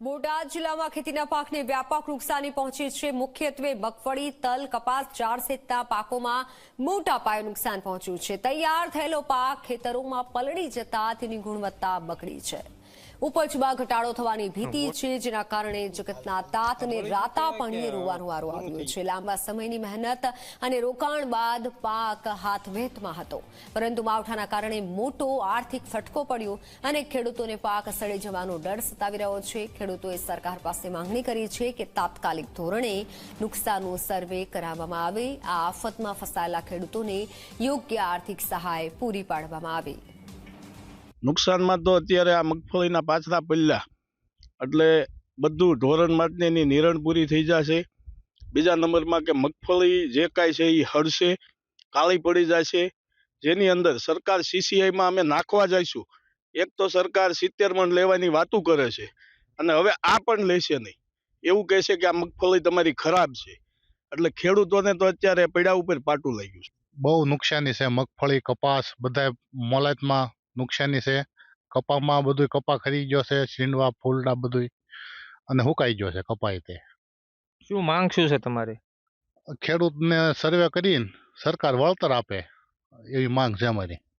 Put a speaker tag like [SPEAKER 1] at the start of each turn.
[SPEAKER 1] બોટાદ જિલ્લામાં ખેતીના પાકને વ્યાપક નુકસાની પહોંચી છે. મુખ્યત્વે મગફળી, તલ, કપાસ ચાર સહિતના પાકોમાં મોટા પાયે નુકસાન પહોંચ્યું છે. તૈયાર થયેલો પાક ખેતરોમાં પલળી જતા તેની ગુણવત્તા બગડી છે. ઉપજમાં ઘટાડો થવાની ભીતિ છે જેના કારણે જગતના તાતને રાતા પાણીએ રોવાનો વારો આવ્યો છે. લાંબા સમયની મહેનત અને રોકાણ બાદ પાક હાથવેતમાં હતો. પરંતુ માવઠાના કારણે મોટો આર્થિક ફટકો પડ્યો અને ખેડૂતોને પાક સડી જવાનો ડર સતાવી રહ્યો છે. ખેડૂતોએ સરકાર પાસે માંગણી કરી છે કે તાત્કાલિક ધોરણે નુકસાનનો સર્વે કરાવવામાં આવે. આ આફતમાં ફસાયેલા ખેડૂતોને યોગ્ય આર્થિક સહાય પૂરી પાડવામાં આવે.
[SPEAKER 2] નુકસાનમાં તો અત્યારે આ મગફળીના પાછલા પલ્લા એટલે બધું ધોરણ માટેની નિરણ પૂરી થઈ જશે. બીજા નંબરમાં કે મગફળી જે કાંઈ છે એ હળશે, કાળી પડી જશે. જેની અંદર સરકાર સીસીઆઈમાં અમે નાખવા જઈશું. એક તો સરકાર સિત્તેર મણ લેવાની વાતું કરે છે અને હવે આ પણ લેશે નહીં. એવું કહે છે કે આ મગફળી તમારી ખરાબ છે. એટલે ખેડૂતોને તો અત્યારે પૈડા ઉપર પાટું લાગ્યું છે.
[SPEAKER 3] બહુ નુકસાની છે મગફળી, કપાસ બધા મોલાતમાં નુકસાની છે. કપામાં બધું કપા ખરી ગયો છે છીંડવા ફૂલડા બધું અને હુકાઈ ગયો છે કપાય તે.
[SPEAKER 4] શું માંગ શું છે તમારી?
[SPEAKER 3] ખેડૂતને સર્વે કરીને સરકાર વળતર આપે એવી માંગ છે અમારી.